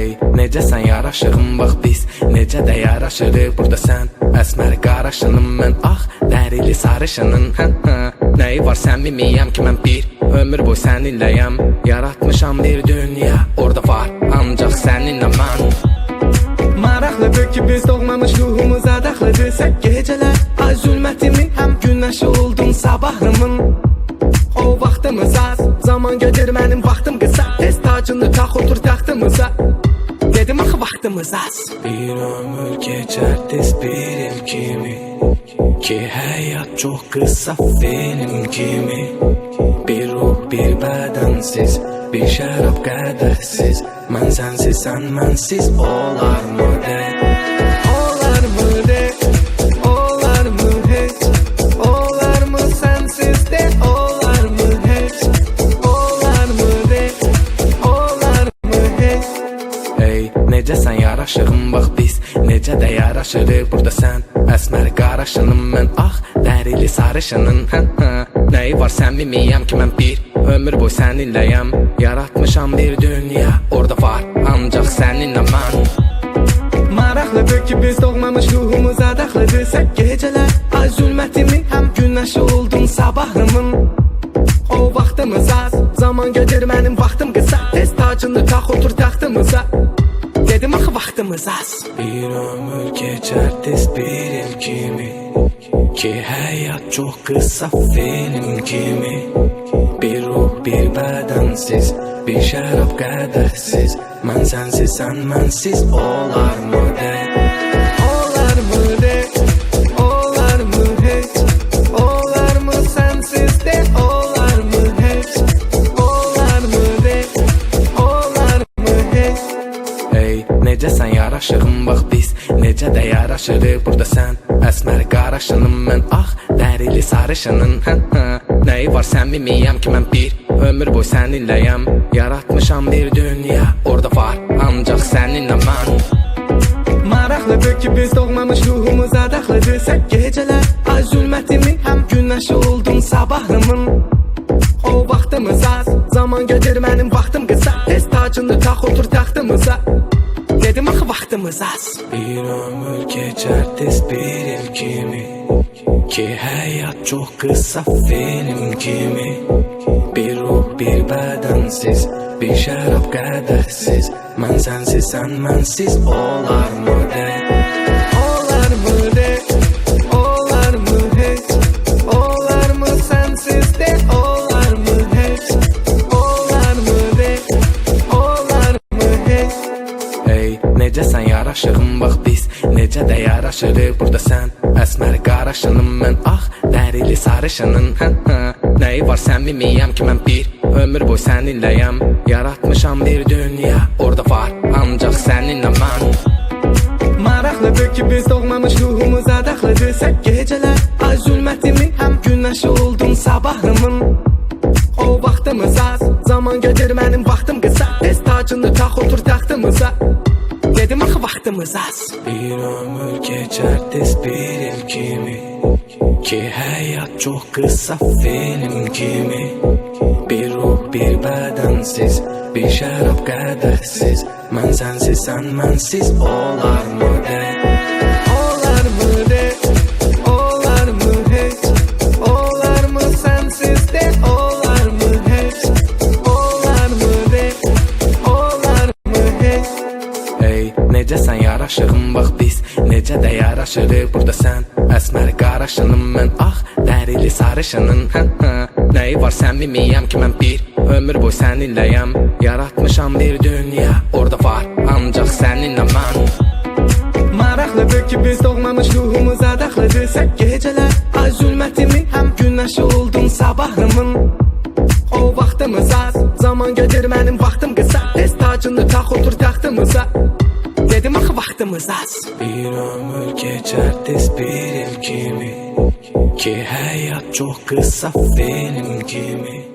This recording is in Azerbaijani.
Ey, necəsən yaraşığım bax biz Necə də yaraşırıq burada sən Əsmər qaraşının mən ah Dərili sarışının. Nəyi var səmimiyəm ki mən bir Ömür boy səninləyəm Yaratmışam bir dünya Orada var ancaq səninlə mən Maraqlıdır ki biz doğmamış ruhumuza daxlıdır Sən gecələr ay zülmətimin Həm günəşi oldun sabahımın O vaxtımız az Zaman gedir mənim vaxtım qısa Tez tacını tax otur taxtımıza dedim ah vaktimiz az. Bir ömür geçer bir kimi? Ki hayat çok kısa benim kimi? Bir ruh bir bedensiz Bir şarap kadersiz. Ben sensiz sen bensiz olar mı de Ey, necəsən yaraşığım bax biz Necə də yaraşırıq burada sən Əsmər qaraşının mən ah Dərili sarışının. Hə, hə. Nəyi var səmimiyəm ki mən bir Ömür boy səninləyəm Yaratmışam bir dünya Orada var ancaq səninlə mən Maraqlıdır ki biz doğmamış ruhumuza daxlıdır Sən gecələr ay zülmətimin Həm günəşi oldun sabahımın. O vaxtımız az Zaman gedir mənim vaxtım qısa. Tez tacını tax otur taxtımıza kırmızas Bir ömür geçer tesbirim kimi? Ki hayat çok kısa film kimi? Bir ruh bir bedensiz Bir şarap kadersiz. Ben sensiz sen bensiz olar mı? der bax biz Necə də yaraşırıq burada sən Əsmər qaraşının mən ah Dərili sarışının. Nəyi var səmimiyəm ki mən bir Ömür boy səninləyəm Yaratmışam bir dünya Orada var ancaq səninlə mən Maraqlıdır ki biz doğmamış ruhumuza daxlıdır Sən gecələr ay zülmətimin Həm günəşi oldun sabahımın. O vaxtımız az Zaman gedir mənim vaxtım qısa Tez tacını tax otur taxtımıza Dedim ah vaktimiz az. Bir ömür geçer tesbihim kimi. Ki hayat çok kısa film kimi. Bir ruh bir bedensiz Bir şarap kadersiz. Ben sensiz sen bensiz olar mı der necəsən yaraşığım bax biz Necə də yaraşırıq. Burada sən Əsmər qaraşının mən. Ah Dərili sarışının hə, hə. Nəyi var səmimiyəm ki mən bir Ömür boy səninləyəm. Yaratmışam bir dünya Orada var ancaq səninlə mən. Maraqlıdır ki biz doğmamış ruhumuza daxlıdır Sən gecələr ay zülmətimin Həm günəşi oldun sabahımın. O vaxtımız az Zaman gedir mənim vaxtım qısa. Tez tacını tax otur taxtımıza dedim ah vaktimiz az. Bir ömür geçer bir ilkimi Ki hayat çok kısa film kimi. Bir ruh bir bedensiz Bir şarap kadersiz. Ben sensiz sen bensiz olar mı der yaraşığım bax biz Necə də yaraşırıq burada sən Əsmər qaraşının mən ah Dərili sarışının hə, hə. Nəyi var səmimiyəm ki mən bir Ömür boy səninləyəm Yaratmışam bir dünya Orada var ancaq səninlə mən Maraqlıdır ki biz doğmamış ruhumuza daxlıdır Sən gecələr ay zülmətimin Həm günəşi oldun sabahımın. O vaxtımız az Zaman gedir mənim vaxtım qısa. Tez tacını tax otur taxtımıza Dedim ah, akı vaxtımız az. Bir ömür geçer tespir kimi Ki hayat çok kısa film kimi.